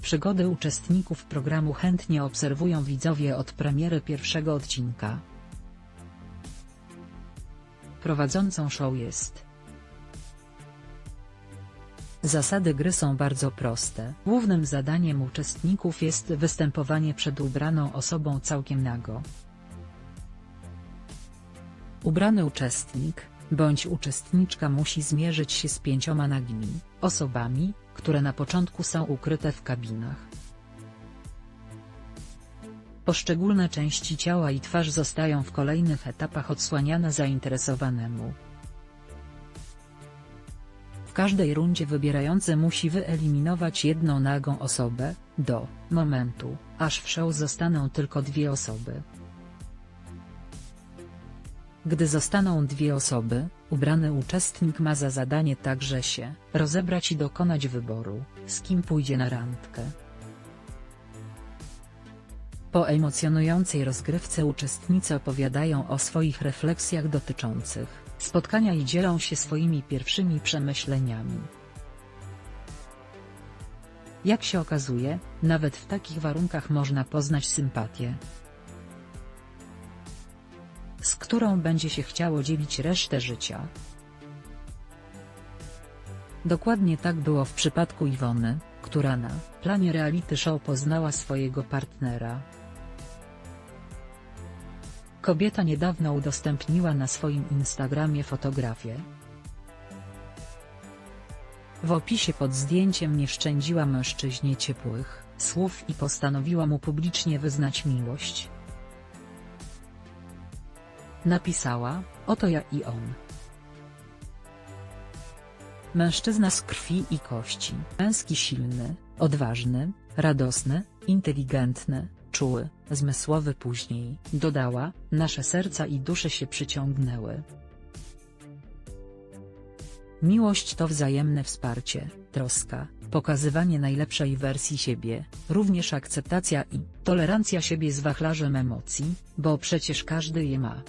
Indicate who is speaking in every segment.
Speaker 1: Przygody uczestników programu chętnie obserwują widzowie od premiery pierwszego odcinka. Prowadzącą show jest Zasady gry są bardzo proste. Głównym zadaniem uczestników jest występowanie przed ubraną osobą całkiem nago. Ubrany uczestnik, bądź uczestniczka musi zmierzyć się z pięcioma nagimi osobami, które na początku są ukryte w kabinach. Poszczególne części ciała i twarz zostają w kolejnych etapach odsłaniane zainteresowanemu. W każdej rundzie wybierający musi wyeliminować jedną nagą osobę, do momentu, aż w show zostaną tylko dwie osoby. Gdy zostaną dwie osoby, ubrany uczestnik ma za zadanie także się rozebrać i dokonać wyboru, z kim pójdzie na randkę. Po emocjonującej rozgrywce uczestnicy opowiadają o swoich refleksjach dotyczących spotkania i dzielą się swoimi pierwszymi przemyśleniami. Jak się okazuje, nawet w takich warunkach można poznać sympatię, którą będzie się chciało dzielić resztę życia. Dokładnie tak było w przypadku Iwony, która na planie reality show poznała swojego partnera. Kobieta niedawno udostępniła na swoim Instagramie fotografię. W opisie pod zdjęciem nie szczędziła mężczyźnie ciepłych słów i postanowiła mu publicznie wyznać miłość. Napisała, oto ja i on. Mężczyzna z krwi i kości, męski silny, odważny, radosny, inteligentny, czuły, zmysłowy później, dodała, nasze serca i dusze się przyciągnęły. Miłość to wzajemne wsparcie, troska, pokazywanie najlepszej wersji siebie, również akceptacja i tolerancja siebie z wachlarzem emocji, bo przecież każdy je ma.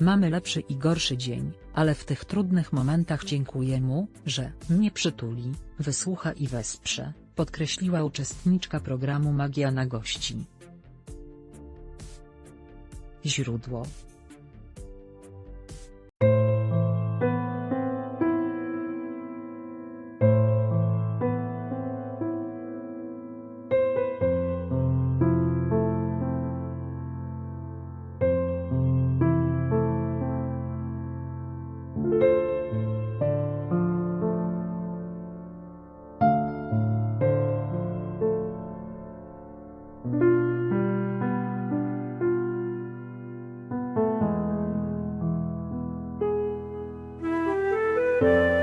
Speaker 1: Mamy lepszy i gorszy dzień, ale w tych trudnych momentach dziękuję mu, że mnie przytuli, wysłucha i wesprze, podkreśliła uczestniczka programu Magia na gości. Źródło
Speaker 2: thank you.